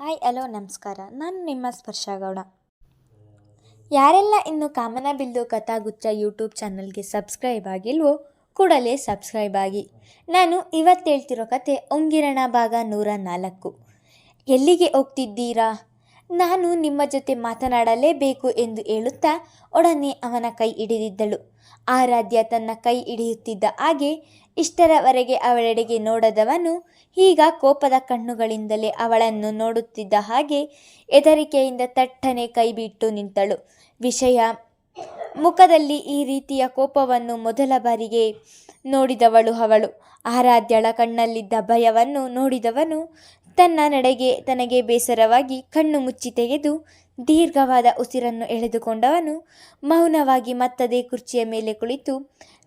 Hi, hello, ನಮಸ್ಕಾರ. ನಾನು ನಿಮ್ಮ ಸ್ಪರ್ಶಗೌಡ ಯಾರೆಲ್ಲ ಇನ್ನು ಕಾಮನಬಿಲ್ಲು ಕಥಾಗುಚ್ಚ ಯೂಟ್ಯೂಬ್ ಚಾನಲ್ಗೆ ಸಬ್ಸ್ಕ್ರೈಬ್ ಆಗಿಲ್ವೋ, ಕೂಡಲೇ ಸಬ್ಸ್ಕ್ರೈಬ್ ಆಗಿ. ನಾನು ಇವತ್ತು ಹೇಳ್ತಿರೋ ಕತೆ ಒಂಗಿರಣ ಭಾಗ ನೂರ ನಾಲ್ಕು. ಎಲ್ಲಿಗೆ ಹೋಗ್ತಿದ್ದೀರಾ? ನಾನು ನಿಮ್ಮ ಜೊತೆ ಮಾತನಾಡಲೇಬೇಕು ಎಂದು ಹೇಳುತ್ತಾ ಒಡನೆ ಅವನ ಕೈ ಹಿಡಿದಿದ್ದಳು. ಆರಾಧ್ಯ ತನ್ನ ಕೈ ಹಿಡಿಯುತ್ತಿದ್ದ ಹಾಗೆ ಇಷ್ಟರವರೆಗೆ ಅವಳೆಡೆಗೆ ನೋಡದವನು ಈಗ ಕೋಪದ ಕಣ್ಣುಗಳಿಂದಲೇ ಅವಳನ್ನು ನೋಡುತ್ತಿದ್ದ ಹಾಗೆ ಹೆದರಿಕೆಯಿಂದ ತಟ್ಟನೆ ಕೈಬಿಟ್ಟು ನಿಂತಳು. ವಿಷಯ, ಮುಖದಲ್ಲಿ ಈ ರೀತಿಯ ಕೋಪವನ್ನು ಮೊದಲ ಬಾರಿಗೆ ನೋಡಿದವಳು ಅವಳು. ಆರಾಧ್ಯಳ ಕಣ್ಣಲ್ಲಿದ್ದ ಭಯವನ್ನು ನೋಡಿದವನು ತನ್ನ ನಡೆಗೆ ತನಗೆ ಬೇಸರವಾಗಿ ಕಣ್ಣು ಮುಚ್ಚಿ ತೆಗೆದು ದೀರ್ಘವಾದ ಉಸಿರನ್ನು ಎಳೆದುಕೊಂಡವನು ಮೌನವಾಗಿ ಮತ್ತದೇ ಕುರ್ಚಿಯ ಮೇಲೆ ಕುಳಿತು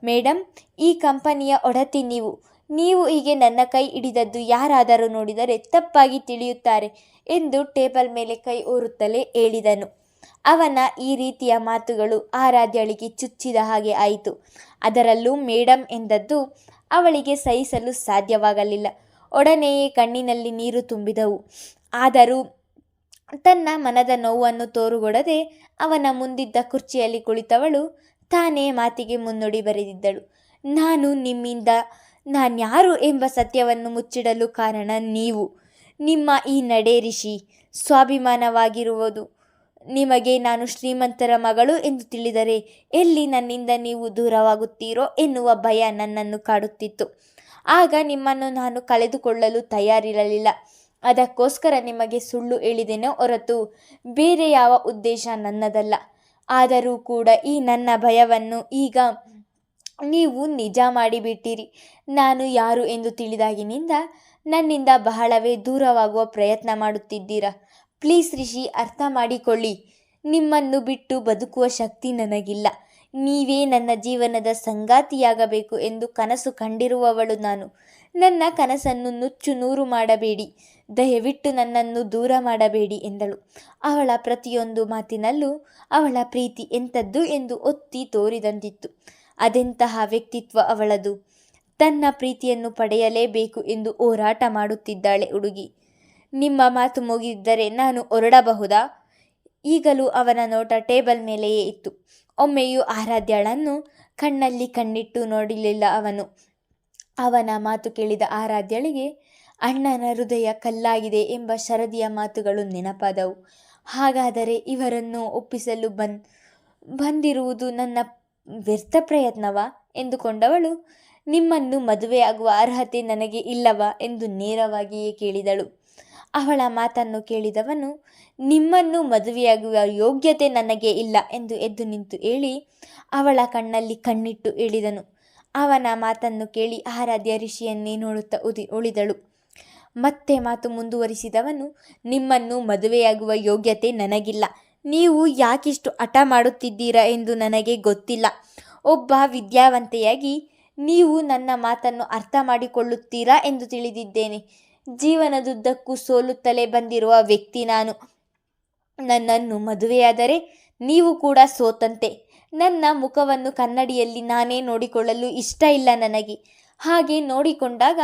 ಮೇಡಮ್ ಈ ಕಂಪನಿಯ ಒಡತಿ ನೀವು. ನೀವು ಹೀಗೆ ನನ್ನ ಕೈ ಹಿಡಿದದ್ದು ಯಾರಾದರೂ ನೋಡಿದರೆ ತಪ್ಪಾಗಿ ತಿಳಿಯುತ್ತಾರೆ ಎಂದು ಟೇಬಲ್ ಮೇಲೆ ಕೈ ಊರುತ್ತಲೇ ಹೇಳಿದನು. ಅವನ ಈ ರೀತಿಯ ಮಾತುಗಳು ಆರಾಧ್ಯಳಿಗೆ ಚುಚ್ಚಿದ ಹಾಗೆ ಆಯಿತು. ಅದರಲ್ಲೂ ಮೇಡಮ್ ಎಂದದ್ದು ಅವಳಿಗೆ ಸಹಿಸಲು ಸಾಧ್ಯವಾಗಲಿಲ್ಲ. ಒಡನೆಯೇ ಕಣ್ಣಿನಲ್ಲಿ ನೀರು ತುಂಬಿದವು. ಆದರೂ ತನ್ನ ಮನದ ನೋವನ್ನು ತೋರುಗೊಡದೆ ಅವನ ಮುಂದಿದ್ದ ಕುರ್ಚಿಯಲ್ಲಿ ಕುಳಿತವಳು ತಾನೇ ಮಾತಿಗೆ ಮುನ್ನುಡಿ ಬರೆದಿದ್ದಳು. ನಾನು ನಿಮ್ಮಿಂದ ನಾನ್ಯಾರು ಎಂಬ ಸತ್ಯವನ್ನು ಮುಚ್ಚಿಡಲು ಕಾರಣ ನೀವು. ನಿಮ್ಮ ಈ ನಡೆ ರಿಷಿ, ಸ್ವಾಭಿಮಾನವಾಗಿರುವುದು. ನಿಮಗೆ ನಾನು ಶ್ರೀಮಂತರ ಮಗಳು ಎಂದು ತಿಳಿದರೆ ಎಲ್ಲಿ ನನ್ನಿಂದ ನೀವು ದೂರವಾಗುತ್ತೀರೋ ಎನ್ನುವ ಭಯ ನನ್ನನ್ನು ಕಾಡುತ್ತಿತ್ತು. ಆಗ ನಿಮ್ಮನ್ನು ನಾನು ಕಳೆದುಕೊಳ್ಳಲು ತಯಾರಿರಲಿಲ್ಲ. ಅದಕ್ಕೋಸ್ಕರ ನಿಮಗೆ ಸುಳ್ಳು ಹೇಳಿದೆನೋ ಹೊರತು ಬೇರೆ ಯಾವ ಉದ್ದೇಶ ನನ್ನದಲ್ಲ. ಆದರೂ ಕೂಡ ಈ ನನ್ನ ಭಯವನ್ನು ಈಗ ನೀವು ನಿಜ ಮಾಡಿಬಿಟ್ಟಿರಿ. ನಾನು ಯಾರು ಎಂದು ತಿಳಿದಾಗಿನಿಂದ ನನ್ನಿಂದ ಬಹಳವೇ ದೂರವಾಗುವ ಪ್ರಯತ್ನ ಮಾಡುತ್ತಿದ್ದೀರಾ? ಪ್ಲೀಸ್ ರಿಷಿ, ಅರ್ಥ ಮಾಡಿಕೊಳ್ಳಿ. ನಿಮ್ಮನ್ನು ಬಿಟ್ಟು ಬದುಕುವ ಶಕ್ತಿ ನನಗಿಲ್ಲ. ನೀವೇ ನನ್ನ ಜೀವನದ ಸಂಗಾತಿಯಾಗಬೇಕು ಎಂದು ಕನಸು ಕಂಡಿರುವವಳು ನಾನು. ನನ್ನ ಕನಸನ್ನು ನುಚ್ಚು ನೂರು ಮಾಡಬೇಡಿ. ದಯವಿಟ್ಟು ನನ್ನನ್ನು ದೂರ ಮಾಡಬೇಡಿ ಎಂದಳು. ಅವಳ ಪ್ರತಿಯೊಂದು ಮಾತಿನಲ್ಲೂ ಅವಳ ಪ್ರೀತಿ ಎಂಥದ್ದು ಎಂದು ಒತ್ತಿ ತೋರಿದಂತಿತ್ತು. ಅದೆಂತಹ ವ್ಯಕ್ತಿತ್ವ ಅವಳದು? ತನ್ನ ಪ್ರೀತಿಯನ್ನು ಪಡೆಯಲೇಬೇಕು ಎಂದು ಹೋರಾಟ ಮಾಡುತ್ತಿದ್ದಾಳೆ ಹುಡುಗಿ. ನಿಮ್ಮ ಮಾತು ಮುಗಿದಿದ್ದರೆ ನಾನು ಹೊರಡಬಹುದಾ? ಈಗಲೂ ಅವನ ನೋಟ ಟೇಬಲ್ ಮೇಲೆಯೇ ಇತ್ತು. ಒಮ್ಮೆಯೂ ಆರಾಧ್ಯಳನ್ನು ಕಣ್ಣಲ್ಲಿ ಕಣ್ಣಿಟ್ಟು ನೋಡಲಿಲ್ಲ ಅವನು. ಅವನ ಮಾತು ಕೇಳಿದ ಆರಾಧ್ಯಳಿಗೆ, ಅಣ್ಣನ ಹೃದಯ ಕಲ್ಲಾಗಿದೆ ಎಂಬ ಶರದಿಯ ಮಾತುಗಳು ನೆನಪಾದವು. ಹಾಗಾದರೆ ಇವರನ್ನು ಒಪ್ಪಿಸಲು ಬನ್ ಬಂದಿರುವುದು ನನ್ನ ವ್ಯರ್ಥ ಪ್ರಯತ್ನವ? ಎಂದುಕೊಂಡವಳು, ನಿಮ್ಮನ್ನು ಮದುವೆಯಾಗುವ ಅರ್ಹತೆ ನನಗೆ ಇಲ್ಲವಾ? ಎಂದು ನೇರವಾಗಿಯೇ ಕೇಳಿದಳು. ಅವಳ ಮಾತನ್ನು ಕೇಳಿದವನು, ನಿಮ್ಮನ್ನು ಮದುವೆಯಾಗುವ ಯೋಗ್ಯತೆ ನನಗೆ ಇಲ್ಲ ಎಂದು ಎದ್ದು ನಿಂತು ಹೇಳಿ ಅವಳ ಕಣ್ಣಲ್ಲಿ ಕಣ್ಣಿಟ್ಟು ಹೇಳಿದನು. ಅವನ ಮಾತನ್ನು ಕೇಳಿ ಆರಾಧ್ಯ ಋಷಿಯನ್ನೇ ನೋಡುತ್ತಾ ಉದಿ, ಉಳಿದಳು. ಮತ್ತೆ ಮಾತು ಮುಂದುವರಿಸಿದವನು, ನಿಮ್ಮನ್ನು ಮದುವೆಯಾಗುವ ಯೋಗ್ಯತೆ ನನಗಿಲ್ಲ. ನೀವು ಯಾಕಿಷ್ಟು ಹಠ ಮಾಡುತ್ತಿದ್ದೀರಾ ಎಂದು ನನಗೆ ಗೊತ್ತಿಲ್ಲ. ಒಬ್ಬ ವಿದ್ಯಾವಂತೆಯಾಗಿ ನೀವು ನನ್ನ ಮಾತನ್ನು ಅರ್ಥ ಮಾಡಿಕೊಳ್ಳುತ್ತೀರಾ ಎಂದು ತಿಳಿದಿದ್ದೇನೆ. ಜೀವನದುದ್ದಕ್ಕೂ ಸೋಲುತ್ತಲೇ ಬಂದಿರುವ ವ್ಯಕ್ತಿ ನಾನು. ನನ್ನನ್ನು ಮದುವೆಯಾದರೆ ನೀವು ಕೂಡ ಸೋತಂತೆ. ನನ್ನ ಮುಖವನ್ನು ಕನ್ನಡಿಯಲ್ಲಿ ನಾನೇ ನೋಡಿಕೊಳ್ಳಲು ಇಷ್ಟ ಇಲ್ಲ ನನಗೆ. ಹಾಗೆ ನೋಡಿಕೊಂಡಾಗ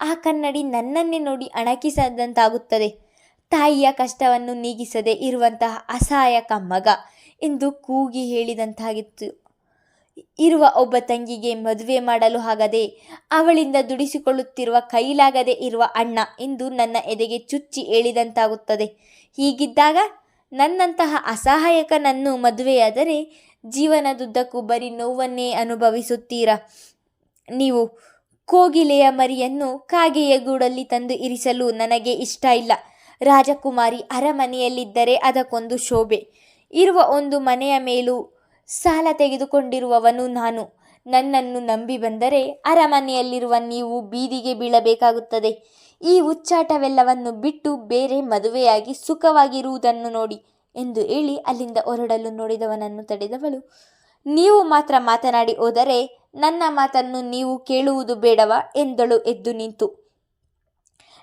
ಆ ಕನ್ನಡಿ ನನ್ನನ್ನೇ ನೋಡಿ ಅಣಕಿಸದಂತಾಗುತ್ತದೆ. ತಾಯಿಯ ಕಷ್ಟವನ್ನು ನೀಗಿಸದೆ ಇರುವಂತಹ ಅಸಹಾಯಕ ಮಗ ಎಂದು ಕೂಗಿ ಹೇಳಿದಂತಾಗಿತ್ತು. ಇರುವ ಒಬ್ಬ ತಂಗಿಗೆ ಮದುವೆ ಮಾಡಲು ಆಗದೆ ಅವಳಿಂದ ದುಡಿಸಿಕೊಳ್ಳುತ್ತಿರುವ ಕೈಲಾಗದೆ ಇರುವ ಅಣ್ಣ ಎಂದು ನನ್ನ ಎದೆಗೆ ಚುಚ್ಚಿ ಹೇಳಿದಂತಾಗುತ್ತದೆ. ಹೀಗಿದ್ದಾಗ ನನ್ನಂತಹ ಅಸಹಾಯಕನನ್ನು ಮದುವೆಯಾದರೆ ಜೀವನದುದ್ದಕ್ಕೂ ಬರೀ ನೋವನ್ನೇ ಅನುಭವಿಸುತ್ತೀರಾ? ನೀವು ಕೋಗಿಲೆಯ ಮರಿಯನ್ನು ಕಾಗೆಯ ಗೂಡಲ್ಲಿ ತಂದು ಇರಿಸಲು ನನಗೆ ಇಷ್ಟ ಇಲ್ಲ. ರಾಜಕುಮಾರಿ ಅರಮನೆಯಲ್ಲಿದ್ದರೆ ಅದಕ್ಕೊಂದು ಶೋಭೆ. ಇರುವ ಒಂದು ಮನೆಯ ಮೇಲೂ ಸಾಲ ತೆಗೆದುಕೊಂಡಿರುವವನು ನಾನು. ನನ್ನನ್ನು ನಂಬಿ ಬಂದರೆ ಅರಮನೆಯಲ್ಲಿರುವ ನೀವು ಬೀದಿಗೆ ಬೀಳಬೇಕಾಗುತ್ತದೆ. ಈ ಉಚ್ಚಾಟವೆಲ್ಲವನ್ನು ಬಿಟ್ಟು ಬೇರೆ ಮದುವೆಯಾಗಿ ಸುಖವಾಗಿರುವುದನ್ನು ನೋಡಿ ಎಂದು ಹೇಳಿ ಅಲ್ಲಿಂದ ಹೊರಡಲು ನೋಡಿದವನನ್ನು ತಡೆದವಳು. ನೀವು ಮಾತ್ರ ಮಾತನಾಡಿ ಹೋದರೆ ನನ್ನ ಮಾತನ್ನು ನೀವು ಕೇಳುವುದು ಬೇಡವ ಎಂದಳು ಎದ್ದು ನಿಂತು.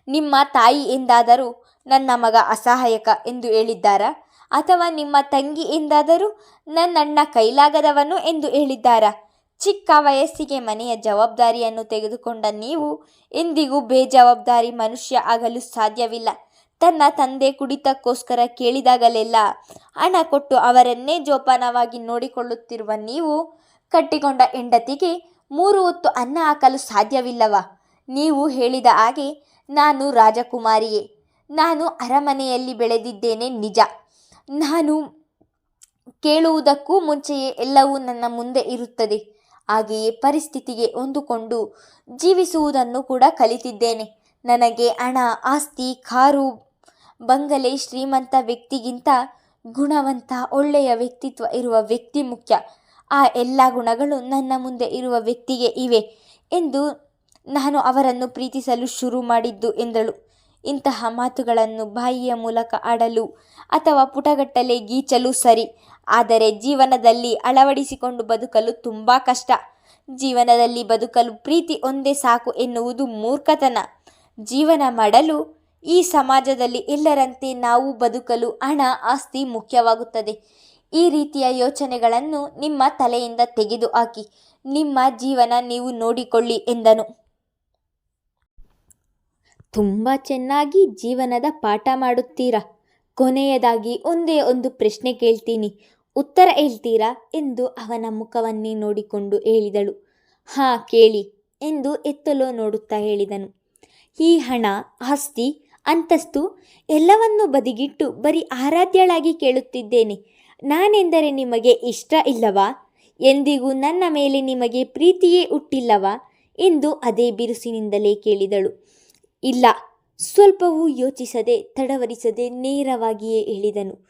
ನಿಮ್ಮ ತಾಯಿ ಎಂದಾದರೂ ನನ್ನ ಮಗ ಅಸಹಾಯಕ ಎಂದು ಹೇಳಿದ್ದಾರಾ? ಅಥವಾ ನಿಮ್ಮ ತಂಗಿ ಎಂದಾದರೂ ನನ್ನಣ್ಣ ಕೈಲಾಗದವನು ಎಂದು ಹೇಳಿದ್ದಾರಾ? ಚಿಕ್ಕ ವಯಸ್ಸಿಗೆ ಮನೆಯ ಜವಾಬ್ದಾರಿಯನ್ನು ತೆಗೆದುಕೊಂಡ ನೀವು ಎಂದಿಗೂ ಬೇಜವಾಬ್ದಾರಿ ಮನುಷ್ಯ ಆಗಲು ಸಾಧ್ಯವಿಲ್ಲ. ತನ್ನ ತಂದೆ ಕುಡಿತಕ್ಕೋಸ್ಕರ ಕೇಳಿದಾಗಲೆಲ್ಲ ಹಣ ಕೊಟ್ಟು ಅವರನ್ನೇ ಜೋಪಾನವಾಗಿ ನೋಡಿಕೊಳ್ಳುತ್ತಿರುವ ನೀವು ಕಟ್ಟಿಕೊಂಡ ಹೆಂಡತಿಗೆ ಮೂರು ಹೊತ್ತು ಅನ್ನ ಹಾಕಲು ಸಾಧ್ಯವಿಲ್ಲವ? ನೀವು ಹೇಳಿದ ಹಾಗೆ ನಾನು ರಾಜಕುಮಾರಿಯೇ. ನಾನು ಅರಮನೆಯಲ್ಲಿ ಬೆಳೆದಿದ್ದೇನೆ ನಿಜ. ನಾನು ಕೇಳುವುದಕ್ಕೂ ಮುಂಚೆಯೇ ಎಲ್ಲವೂ ನನ್ನ ಮುಂದೆ ಇರುತ್ತದೆ. ಹಾಗೆಯೇ ಪರಿಸ್ಥಿತಿಗೆ ಹೊಂದಿಕೊಂಡು ಜೀವಿಸುವುದನ್ನು ಕೂಡ ಕಲಿತಿದ್ದೇನೆ. ನನಗೆ ಹಣ, ಆಸ್ತಿ, ಕಾರು, ಬಂಗಲೆ, ಶ್ರೀಮಂತ ವ್ಯಕ್ತಿಗಿಂತ ಗುಣವಂತ, ಒಳ್ಳೆಯ ವ್ಯಕ್ತಿತ್ವ ಇರುವ ವ್ಯಕ್ತಿ ಮುಖ್ಯ. ಆ ಎಲ್ಲ ಗುಣಗಳು ನನ್ನ ಮುಂದೆ ಇರುವ ವ್ಯಕ್ತಿಗೆ ಇವೆ ಎಂದು ನಾನು ಅವರನ್ನು ಪ್ರೀತಿಸಲು ಶುರು ಮಾಡಿದ್ದು ಎಂದಳು. ಇಂತಹ ಮಾತುಗಳನ್ನು ಬಾಯಿಯ ಮೂಲಕ ಆಡಲು ಅಥವಾ ಪುಟಗಟ್ಟಲೆ ಗೀಚಲು ಸರಿ. ಆದರೆ ಜೀವನದಲ್ಲಿ ಅಳವಡಿಸಿಕೊಂಡು ಬದುಕಲು ತುಂಬ ಕಷ್ಟ. ಜೀವನದಲ್ಲಿ ಬದುಕಲು ಪ್ರೀತಿ ಒಂದೇ ಸಾಕು ಎನ್ನುವುದು ಮೂರ್ಖತನ. ಜೀವನ ಮಾಡಲು ಈ ಸಮಾಜದಲ್ಲಿ ಎಲ್ಲರಂತೆ ನಾವು ಬದುಕಲು ಹಣ, ಆಸ್ತಿ ಮುಖ್ಯವಾಗುತ್ತದೆ. ಈ ರೀತಿಯ ಯೋಚನೆಗಳನ್ನು ನಿಮ್ಮ ತಲೆಯಿಂದ ತೆಗೆದುಹಾಕಿ. ನಿಮ್ಮ ಜೀವನ ನೀವು ನೋಡಿಕೊಳ್ಳಿ ಎಂದನು. ತುಂಬ ಚೆನ್ನಾಗಿ ಜೀವನದ ಪಾಠ ಮಾಡುತ್ತೀರಾ? ಕೊನೆಯದಾಗಿ ಒಂದೇ ಒಂದು ಪ್ರಶ್ನೆ ಕೇಳ್ತೀನಿ. ಉತ್ತರ ಹೇಳ್ತೀರಾ? ಎಂದು ಅವನ ಮುಖವನ್ನೇ ನೋಡಿಕೊಂಡು ಹೇಳಿದಳು. ಹಾ, ಕೇಳಿ ಎಂದು ಎತ್ತಲು ನೋಡುತ್ತಾ ಹೇಳಿದನು. ಈ ಹಣ, ಆಸ್ತಿ, ಅಂತಸ್ತು ಎಲ್ಲವನ್ನೂ ಬದಿಗಿಟ್ಟು ಬರೀ ಆರಾಧ್ಯಳಾಗಿ ಕೇಳುತ್ತಿದ್ದೇನೆ. ನಾನೆಂದರೆ ನಿಮಗೆ ಇಷ್ಟ ಇಲ್ಲವಾ? ಎಂದಿಗೂ ನನ್ನ ಮೇಲೆ ನಿಮಗೆ ಪ್ರೀತಿಯೇ ಹುಟ್ಟಿಲ್ಲವಾ? ಎಂದು ಅದೇ ಬಿರುಸಿನಿಂದಲೇ ಕೇಳಿದಳು. ಇಲ್ಲ. ಸ್ವಲ್ಪವೂ ಯೋಚಿಸದೆ, ತಡವರಿಸದೆ ನೇರವಾಗಿಯೇ ಹೇಳಿದನು.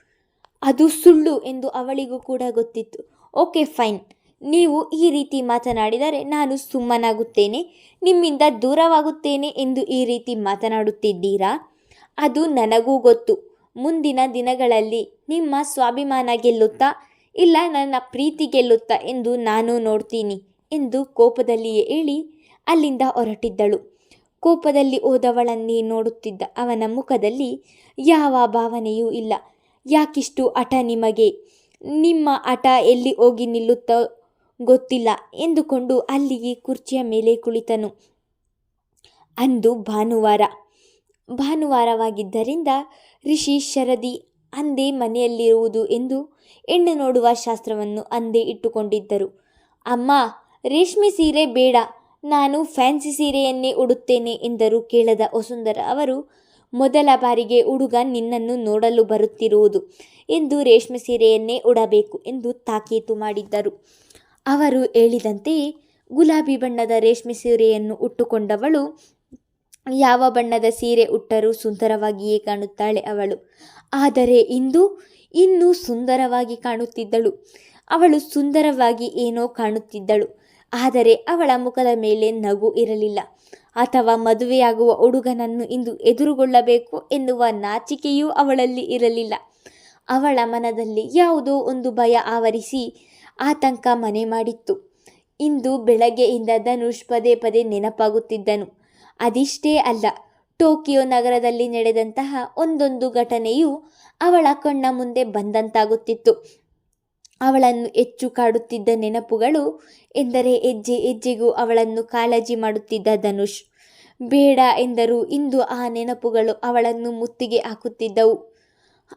ಅದು ಸುಳ್ಳು ಎಂದು ಅವಳಿಗೂ ಕೂಡ ಗೊತ್ತಿತ್ತು. Okay, fine. ನೀವು ಈ ರೀತಿ ಮಾತನಾಡಿದರೆ ನಾನು ಸುಮ್ಮನಾಗುತ್ತೇನೆ. ನಿಮ್ಮಿಂದ ದೂರವಾಗುತ್ತೇನೆ ಎಂದು ಈ ರೀತಿ ಮಾತನಾಡುತ್ತಿದ್ದೀರಾ? ಅದು ನನಗೂ ಗೊತ್ತು. ಮುಂದಿನ ದಿನಗಳಲ್ಲಿ ನಿಮ್ಮ ಸ್ವಾಭಿಮಾನ ಗೆಲ್ಲುತ್ತಾ, ಇಲ್ಲ ನನ್ನ ಪ್ರೀತಿ ಗೆಲ್ಲುತ್ತಾ ಎಂದು ನಾನು ನೋಡ್ತೀನಿ ಎಂದು ಕೋಪದಲ್ಲಿಯೇ ಹೇಳಿ ಅಲ್ಲಿಂದ ಹೊರಟಿದ್ದಳು. ಕೋಪದಲ್ಲಿ ಹೋದವಳನ್ನೇ ನೋಡುತ್ತಿದ್ದ ಅವನ ಮುಖದಲ್ಲಿ ಯಾವ ಭಾವನೆಯೂ ಇಲ್ಲ. ಯಾಕಿಷ್ಟು ಹಠ ನಿಮಗೆ? ನಿಮ್ಮ ಹಠ ಎಲ್ಲಿ ಹೋಗಿ ನಿಲ್ಲುತ್ತೋ ಗೊತ್ತಿಲ್ಲ ಎಂದುಕೊಂಡು ಅಲ್ಲಿಗೆ ಕುರ್ಚಿಯ ಮೇಲೆ ಕುಳಿತನು. ಅಂದು ಭಾನುವಾರ. ಭಾನುವಾರವಾಗಿದ್ದರಿಂದ ಋಷಿ ಶರದಿ ಅಂದೇ ಮನೆಯಲ್ಲಿರುವುದು ಎಂದು ಹೆಣ್ಣು ನೋಡುವ ಶಾಸ್ತ್ರವನ್ನು ಅಂದೇ ಇಟ್ಟುಕೊಂಡಿದ್ದರು. ಅಮ್ಮ, ರೇಷ್ಮೆ ಸೀರೆ ಬೇಡ. ನಾನು ಫ್ಯಾನ್ಸಿ ಸೀರೆಯನ್ನೇ ಉಡುತ್ತೇನೆ ಎಂದರು ಕೇಳದ ವಸುಂಧರ. ಅವರು, ಮೊದಲ ಬಾರಿಗೆ ಹುಡುಗ ನಿನ್ನನ್ನು ನೋಡಲು ಬರುತ್ತಿರುವುದು ಎಂದು ರೇಷ್ಮೆ ಸೀರೆಯನ್ನೇ ಉಡಬೇಕು ಎಂದು ತಾಕೀತು ಮಾಡಿದ್ದರು. ಅವರು ಹೇಳಿದಂತೆಯೇ, ಗುಲಾಬಿ ಬಣ್ಣದ ರೇಷ್ಮೆ ಸೀರೆಯನ್ನು ಉಟ್ಟುಕೊಂಡವಳು, ಯಾವ ಬಣ್ಣದ ಸೀರೆ ಉಟ್ಟರೂ ಸುಂದರವಾಗಿಯೇ ಕಾಣುತ್ತಾಳೆ ಅವಳು. ಆದರೆ ಇಂದು ಇನ್ನೂ ಸುಂದರವಾಗಿ ಕಾಣುತ್ತಿದ್ದಳು. ಅವಳು ಸುಂದರವಾಗಿ ಏನೋ ಕಾಣುತ್ತಿದ್ದಳು. ಆದರೆ ಅವಳ ಮುಖದ ಮೇಲೆ ನಗು ಇರಲಿಲ್ಲ. ಅಥವಾ ಮದುವೆಯಾಗುವ ಹುಡುಗನನ್ನು ಇಂದು ಎದುರುಗೊಳ್ಳಬೇಕು ಎನ್ನುವ ನಾಚಿಕೆಯೂ ಅವಳಲ್ಲಿ ಇರಲಿಲ್ಲ. ಅವಳ ಮನದಲ್ಲಿ ಯಾವುದೋ ಒಂದು ಭಯ ಆವರಿಸಿ ಆತಂಕ ಮನೆ ಮಾಡಿತ್ತು. ಇಂದು ಬೆಳಗ್ಗೆಯಿಂದ ಧನುಷ್ ಪದೇ ಪದೇ ನೆನಪಾಗುತ್ತಿದ್ದನು. ಅದಿಷ್ಟೇ ಅಲ್ಲ, ಟೋಕಿಯೋ ನಗರದಲ್ಲಿ ನಡೆದಂತಹ ಒಂದೊಂದು ಘಟನೆಯು ಅವಳ ಕಣ್ಣ ಮುಂದೆ ಬಂದಂತಾಗುತ್ತಿತ್ತು. ಅವಳನ್ನು ಹೆಚ್ಚು ಕಾಡುತ್ತಿದ್ದ ನೆನಪುಗಳು ಎಂದರೆ ಹೆಜ್ಜೆ ಹೆಜ್ಜೆಗೂ ಅವಳನ್ನು ಕಾಳಜಿ ಮಾಡುತ್ತಿದ್ದ ಧನುಷ್. ಬೇಡ ಎಂದರು ಇಂದು ಆ ನೆನಪುಗಳು ಅವಳನ್ನು ಮುತ್ತಿಗೆ ಹಾಕುತ್ತಿದ್ದವು.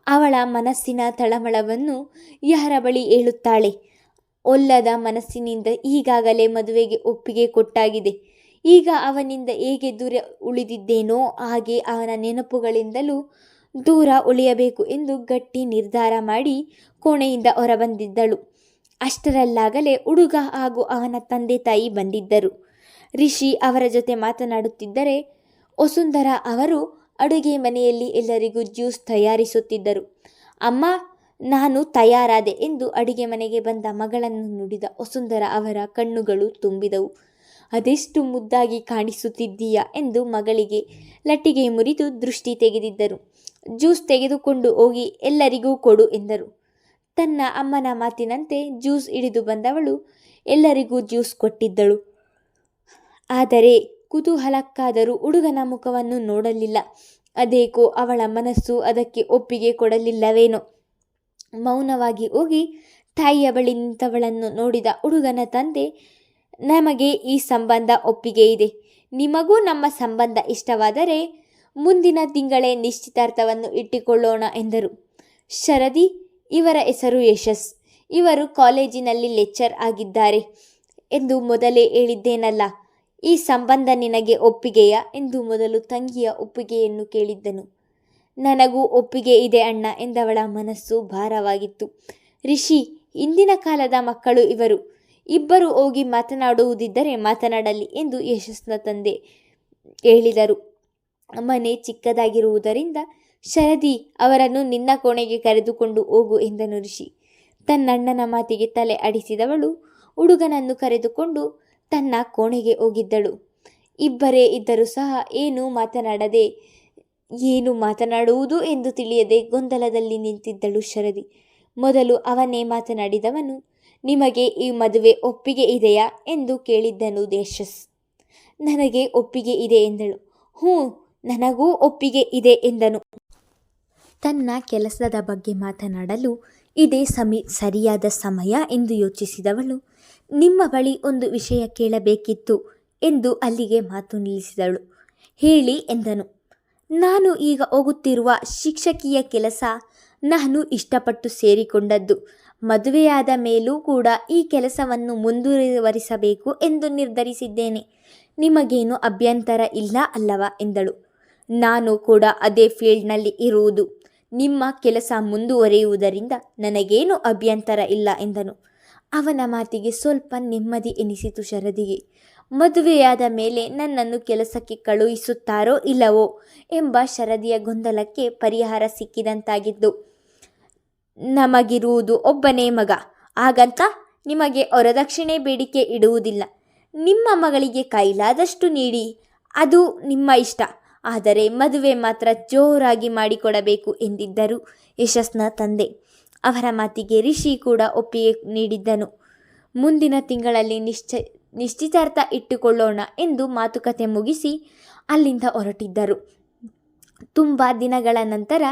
ಅವಳ ಮನಸ್ಸಿನ ತಳಮಳವನ್ನು ಯಾರ ಬಳಿ ಹೇಳುತ್ತಾಳೆ? ಒಲ್ಲದ ಮನಸ್ಸಿನಿಂದ ಈಗಾಗಲೇ ಮದುವೆಗೆ ಒಪ್ಪಿಗೆ ಕೊಟ್ಟಾಗಿದೆ. ಈಗ ಅವನಿಂದ ಹೇಗೆ ದೂರ ಉಳಿದಿದ್ದೇನೋ ಹಾಗೆ ಅವನ ನೆನಪುಗಳಿಂದಲೂ ದೂರ ಉಳಿಯಬೇಕು ಎಂದು ಗಟ್ಟಿ ನಿರ್ಧಾರ ಮಾಡಿ ಕೋಣೆಯಿಂದ ಹೊರಬಂದಿದ್ದಳು. ಅಷ್ಟರಲ್ಲಾಗಲೇ ಹುಡುಗ ಹಾಗೂ ಅವನ ತಂದೆ ತಾಯಿ ಬಂದಿದ್ದರು. ರಿಷಿ ಅವರ ಜೊತೆ ಮಾತನಾಡುತ್ತಿದ್ದರೆ ವಸುಂಧರ ಅವರು ಅಡುಗೆ ಮನೆಯಲ್ಲಿ ಎಲ್ಲರಿಗೂ ಜ್ಯೂಸ್ ತಯಾರಿಸುತ್ತಿದ್ದರು. ಅಮ್ಮ, ನಾನು ತಯಾರಾದೆ ಎಂದು ಅಡುಗೆ ಮನೆಗೆ ಬಂದ ಮಗಳನ್ನು ನುಡಿದ ವಸುಂಧರ ಅವರ ಕಣ್ಣುಗಳು ತುಂಬಿದವು. ಅದೆಷ್ಟು ಮುದ್ದಾಗಿ ಕಾಣಿಸುತ್ತಿದ್ದೀಯಾ ಎಂದು ಮಗಳಿಗೆ ಲಟ್ಟಿಗೆ ಮುರಿದು ದೃಷ್ಟಿ ತೆಗೆದಿದ್ದರು. ಜ್ಯೂಸ್ ತೆಗೆದುಕೊಂಡು ಹೋಗಿ ಎಲ್ಲರಿಗೂ ಕೊಡು ಎಂದರು. ತನ್ನ ಅಮ್ಮನ ಮಾತಿನಂತೆ ಜ್ಯೂಸ್ ಹಿಡಿದು ಬಂದವಳು ಎಲ್ಲರಿಗೂ ಜ್ಯೂಸ್ ಕೊಟ್ಟಿದ್ದಳು. ಆದರೆ ಕುತೂಹಲಕ್ಕಾದರೂ ಹುಡುಗನ ಮುಖವನ್ನು ನೋಡಲಿಲ್ಲ. ಅದೇಕೋ ಅವಳ ಮನಸ್ಸು ಅದಕ್ಕೆ ಒಪ್ಪಿಗೆ ಕೊಡಲಿಲ್ಲವೇನೋ. ಮೌನವಾಗಿ ಹೋಗಿ ತಾಯಿಯ ಬಳಿ ನಿಂತವಳನ್ನು ನೋಡಿದ ಹುಡುಗನ ತಂದೆ, ನಮಗೆ ಈ ಸಂಬಂಧ ಒಪ್ಪಿಗೆ ಇದೆ. ನಿಮಗೂ ನಮ್ಮ ಸಂಬಂಧ ಇಷ್ಟವಾದರೆ ಮುಂದಿನ ತಿಂಗಳೇ ನಿಶ್ಚಿತಾರ್ಥವನ್ನು ಇಟ್ಟುಕೊಳ್ಳೋಣ ಎಂದರು. ಶರದಿ, ಇವರ ಹೆಸರು ಯಶಸ್. ಇವರು ಕಾಲೇಜಿನಲ್ಲಿ ಲೆಕ್ಚರ್ ಆಗಿದ್ದಾರೆ ಎಂದು ಮೊದಲೇ ಹೇಳಿದ್ದೇನಲ್ಲ. ಈ ಸಂಬಂಧ ನಿನಗೆ ಒಪ್ಪಿಗೆಯಾ ಎಂದು ಮೊದಲು ತಂಗಿಯ ಒಪ್ಪಿಗೆಯನ್ನು ಕೇಳಿದ್ದನು. ನನಗೂ ಒಪ್ಪಿಗೆ ಇದೆ ಅಣ್ಣ ಎಂದವಳ ಮನಸ್ಸು ಭಾರವಾಗಿತ್ತು. ರಿಷಿ, ಇಂದಿನ ಕಾಲದ ಮಕ್ಕಳು ಇವರು. ಇಬ್ಬರು ಹೋಗಿ ಮಾತನಾಡುವುದಿದ್ದರೆ ಮಾತನಾಡಲಿ ಎಂದು ಯಶಸ್ನ ತಂದೆ ಹೇಳಿದರು. ಮನೆ ಚಿಕ್ಕದಾಗಿರುವುದರಿಂದ ಶರದಿ ಅವರನ್ನು ನಿನ್ನ ಕೋಣೆಗೆ ಕರೆದುಕೊಂಡು ಹೋಗು ಎಂದನು ಋಷಿ. ತನ್ನಣ್ಣನ ಮಾತಿಗೆ ತಲೆ ಅಡಿಸಿದವಳು ಹುಡುಗನನ್ನು ಕರೆದುಕೊಂಡು ತನ್ನ ಕೋಣೆಗೆ ಹೋಗಿದ್ದಳು. ಇಬ್ಬರೇ ಇದ್ದರೂ ಸಹ ಏನೂ ಮಾತನಾಡದೆ, ಏನು ಮಾತನಾಡುವುದು ಎಂದು ತಿಳಿಯದೆ ಗೊಂದಲದಲ್ಲಿ ನಿಂತಿದ್ದಳು ಶರದಿ. ಮೊದಲು ಅವನೇ ಮಾತನಾಡಿದವನು, ನಿಮಗೆ ಈ ಮದುವೆ ಒಪ್ಪಿಗೆ ಇದೆಯಾ? ಎಂದು ಕೇಳಿದ್ದನು ದೇಶಸ್. ನನಗೆ ಒಪ್ಪಿಗೆ ಇದೆ ಎಂದಳು. ಹ್ಞೂ ನನಗೂ ಒಪ್ಪಿಗೆ ಇದೆ ಎಂದನು. ತನ್ನ ಕೆಲಸದ ಬಗ್ಗೆ ಮಾತನಾಡಲು ಇದೇ ಸಮಿ ಸರಿಯಾದ ಸಮಯ ಎಂದು ಯೋಚಿಸಿದವಳು. ನಿಮ್ಮ ಬಳಿ ಒಂದು ವಿಷಯ ಕೇಳಬೇಕಿತ್ತು ಎಂದು ಅಲ್ಲಿಗೆ ಮಾತು ನಿಲ್ಲಿಸಿದಳು. ಹೇಳಿ ಎಂದನು. ನಾನು ಈಗ ಹೋಗುತ್ತಿರುವ ಶಿಕ್ಷಕಿಯ ಕೆಲಸ ನಾನು ಇಷ್ಟಪಟ್ಟು ಸೇರಿಕೊಂಡದ್ದು. ಮದುವೆಯಾದ ಮೇಲೂ ಕೂಡ ಈ ಕೆಲಸವನ್ನು ಮುಂದುವರಿಸಬೇಕು ಎಂದು ನಿರ್ಧರಿಸಿದ್ದೇನೆ. ನಿಮಗೇನು ಅಭ್ಯಂತರ ಇಲ್ಲ ಅಲ್ಲವಾ ಎಂದಳು. ನಾನು ಕೂಡ ಅದೇ ಫೀಲ್ಡ್ನಲ್ಲಿ ಇರುವುದು. ನಿಮ್ಮ ಕೆಲಸ ಮುಂದುವರಿಯುವುದರಿಂದ ನನಗೇನು ಅಭ್ಯಂತರ ಇಲ್ಲ ಎಂದನು. ಅವನ ಮಾತಿಗೆ ಸ್ವಲ್ಪ ನೆಮ್ಮದಿ ಎನಿಸಿತು ಶರದಿಗೆ. ಮದುವೆಯಾದ ಮೇಲೆ ನನ್ನನ್ನು ಕೆಲಸಕ್ಕೆ ಕಳುಹಿಸುತ್ತಾರೋ ಇಲ್ಲವೋ ಎಂಬ ಶರದಿಯ ಗೊಂದಲಕ್ಕೆ ಪರಿಹಾರ ಸಿಕ್ಕಿದಂತಾಗಿದ್ದು, ನಮಗಿರುವುದು ಒಬ್ಬನೇ ಮಗ. ಹಾಗಂತ ನಿಮಗೆ ಹೊರದಕ್ಷಿಣೆ ಬೇಡಿಕೆ ಇಡುವುದಿಲ್ಲ. ನಿಮ್ಮ ಮಗಳಿಗೆ ಕೈಲಾದಷ್ಟು ನೀಡಿ. ಅದು ನಿಮ್ಮ ಇಷ್ಟ. ಆದರೆ ಮದುವೆ ಮಾತ್ರ ಜೋರಾಗಿ ಮಾಡಿಕೊಡಬೇಕು ಎಂದಿದ್ದರು ಯಶಸ್ನ ತಂದೆ. ಅವರ ಮಾತಿಗೆ ರಿಷಿ ಕೂಡ ಒಪ್ಪಿಗೆ ನೀಡಿದ್ದನು. ಮುಂದಿನ ತಿಂಗಳಲ್ಲಿ ನಿಶ್ಚ, ನಿಶ್ಚಿತಾರ್ಥ ಇಟ್ಟುಕೊಳ್ಳೋಣ ಎಂದು ಮಾತುಕತೆ ಮುಗಿಸಿ ಅಲ್ಲಿಂದ ಹೊರಟಿದ್ದರು. ತುಂಬ ದಿನಗಳ ನಂತರ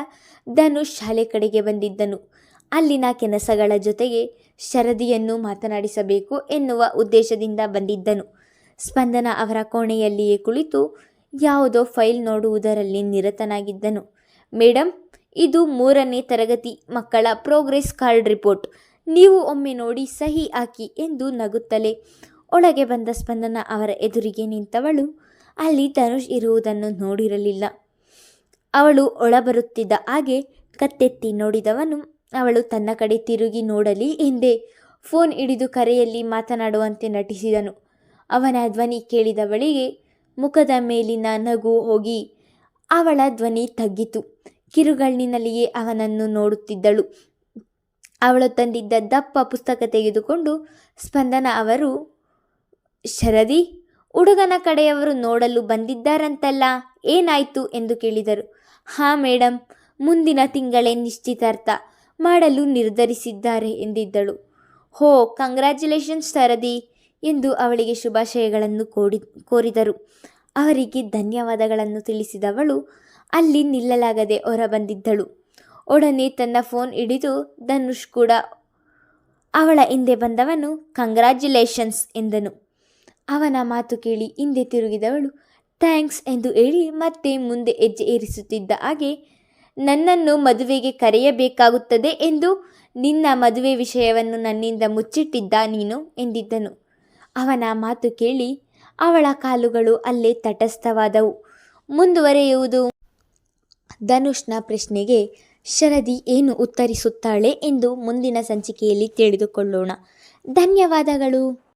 ಧನುಷ್ ಶಾಲೆ ಕಡೆಗೆ ಬಂದಿದ್ದನು. ಅಲ್ಲಿನ ಕೆಲಸಗಳ ಜೊತೆಗೆ ಶರದಿಯನ್ನು ಮಾತನಾಡಿಸಬೇಕು ಎನ್ನುವ ಉದ್ದೇಶದಿಂದ ಬಂದಿದ್ದನು. ಸ್ಪಂದನ ಅವರ ಕೋಣೆಯಲ್ಲಿಯೇ ಕುಳಿತು ಯಾವುದೋ ಫೈಲ್ ನೋಡುವುದರಲ್ಲಿ ನಿರತನಾಗಿದ್ದನು. ಮೇಡಮ್ ಇದು ಮೂರನೇ ತರಗತಿ ಮಕ್ಕಳ ಪ್ರೋಗ್ರೆಸ್ ಕಾರ್ಡ್ ರಿಪೋರ್ಟ್. ನೀವು ಒಮ್ಮೆ ನೋಡಿ ಸಹಿ ಹಾಕಿ ಎಂದು ನಗುತ್ತಲೇ ಒಳಗೆ ಬಂದ ಸ್ಪಂದನ ಅವರ ಎದುರಿಗೆ ನಿಂತವಳು. ಅಲ್ಲಿ ಧನುಷ್ ಇರುವುದನ್ನು ನೋಡಿರಲಿಲ್ಲ. ಅವಳು ಒಳಬರುತ್ತಿದ್ದ ಹಾಗೆ ಕತ್ತೆತ್ತಿ ನೋಡಿದವನು. ಅವಳು ತನ್ನ ಕಡೆ ತಿರುಗಿ ನೋಡಲಿ ಎಂದೇ ಫೋನ್ ಹಿಡಿದು ಕರೆಯಲ್ಲಿ ಮಾತನಾಡುವಂತೆ ನಟಿಸಿದನು. ಅವನ ಧ್ವನಿ ಕೇಳಿದವಳಿಗೆ ಮುಖದ ಮೇಲಿನ ನಗು ಹೋಗಿ ಅವಳ ಧ್ವನಿ ತಗ್ಗಿತು. ಕಿರುಗಣ್ಣಿನಲ್ಲಿಯೇ ಅವನನ್ನು ನೋಡುತ್ತಿದ್ದಳು. ಅವಳು ತಂದಿದ್ದ ದಪ್ಪ ಪುಸ್ತಕ ತೆಗೆದುಕೊಂಡು ಸ್ಪಂದನ ಅವರು, ಶರದಿ, ಹುಡುಗನ ಕಡೆಯವರು ನೋಡಲು ಬಂದಿದ್ದಾರಂತಲ್ಲ, ಏನಾಯಿತು? ಎಂದು ಕೇಳಿದರು. ಹಾಂ ಮೇಡಮ್ ಮುಂದಿನ ತಿಂಗಳೇ ನಿಶ್ಚಿತಾರ್ಥ. ಮಾಡಲು ನಿರ್ಧರಿಸಿದ್ದಾರೆ ಎಂದಿದ್ದಳು. ಹೋ, ಕಂಗ್ರ್ಯಾಚುಲೇಷನ್ಸ್ ಸರದಿ ಎಂದು ಅವಳಿಗೆ ಶುಭಾಶಯಗಳನ್ನು ಕೋಡಿ, ಕೋರಿದರು. ಅವರಿಗೆ ಧನ್ಯವಾದಗಳನ್ನು ತಿಳಿಸಿದವಳು ಅಲ್ಲಿ ನಿಲ್ಲಲಾಗದೆ ಹೊರಬಂದಿದ್ದಳು. ಒಡನೆ ತನ್ನ ಫೋನ್ ಹಿಡಿದು, ಧನುಷ್ ಕೂಡ ಅವಳ ಹಿಂದೆ ಬಂದವನು? ಕಂಗ್ರ್ಯಾಚುಲೇಷನ್ಸ್ ಎಂದನು. ಅವನ ಮಾತು ಕೇಳಿ ಹಿಂದೆ ತಿರುಗಿದವಳು. ಥ್ಯಾಂಕ್ಸ್ ಎಂದು ಹೇಳಿ ಮತ್ತೆ ಮುಂದೆ ಹೆಜ್ಜೆ ಏರಿಸುತ್ತಿದ್ದ ಹಾಗೆ, ನನ್ನನ್ನು ಮದುವೆಗೆ ಕರೆಯಬೇಕಾಗುತ್ತದೆ ಎಂದು ನಿನ್ನ ಮದುವೆ ವಿಷಯವನ್ನು ನನ್ನಿಂದ ಮುಚ್ಚಿಟ್ಟಿದ್ದ ನೀನು ಎಂದಿದ್ದನು. ಅವನ ಮಾತು ಕೇಳಿ ಅವಳ ಕಾಲುಗಳು ಅಲ್ಲೇ ತಟಸ್ಥವಾದವು. ಮುಂದುವರೆಯುವುದು ಧನುಷ್ನ ಪ್ರಶ್ನೆಗೆ, ಶರದಿ ಏನು ಉತ್ತರಿಸುತ್ತಾಳೆ? ಎಂದು ಮುಂದಿನ ಸಂಚಿಕೆಯಲ್ಲಿ ತಿಳಿದುಕೊಳ್ಳೋಣ. ಧನ್ಯವಾದಗಳು.